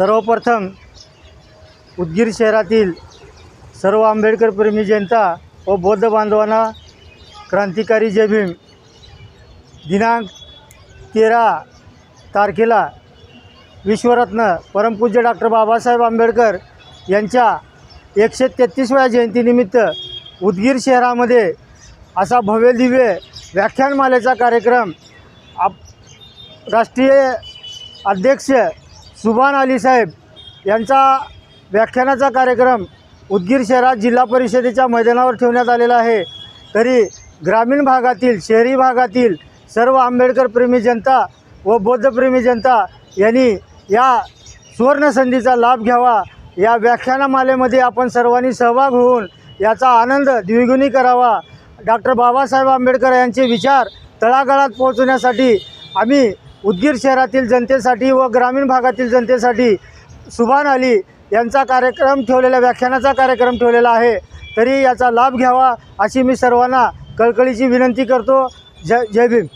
सर्वप्रथम उदगीर शहरातील सर्व आंबेडकर प्रेमी जनता व बौद्ध बांधवांना क्रांतिकारी जय भीम दिनांक तेरा तारखेला विश्वरत्न परमपूज्य डॉक्टर बाबासाहेब आंबेडकर यांच्या एकशे तेहत्तीसव्या जयंतीनिमित्त उदगीर शहरामध्ये असा भव्यदिव्य व्याख्यानमालेचा कार्यक्रम आप राष्ट्रीय अध्यक्ष सुभान अली साहेब यांचा व्याख्यानाचा कार्यक्रम उदगीर शहरात जिल्हा परिषदेच्या मैदानावर ठेवण्यात आलेला आहे. तरी ग्रामीण भागातील शहरी भागातील सर्व आंबेडकर प्रेमी जनता व बौद्धप्रेमी जनता यांनी या सुवर्णसंधीचा लाभ घ्यावा. या व्याख्यानमालेमध्ये आपण सर्वांनी सहभाग होऊन याचा आनंद द्विगुणी करावा. डॉक्टर बाबासाहेब आंबेडकर यांचे विचार तळागाळात पोहोचवण्यासाठी आम्ही उदगीर शहरातील जनतेसाठी व ग्रामीण भागातील जनतेसाठी सुभान अली यांचा कार्यक्रम ठेवलेला व्याख्यानाचा कार्यक्रम ठेवलेला आहे. तरी याचा लाभ घ्यावा अशी मी सर्वांना कळकळीची विनंती करतो. जय जय भीम.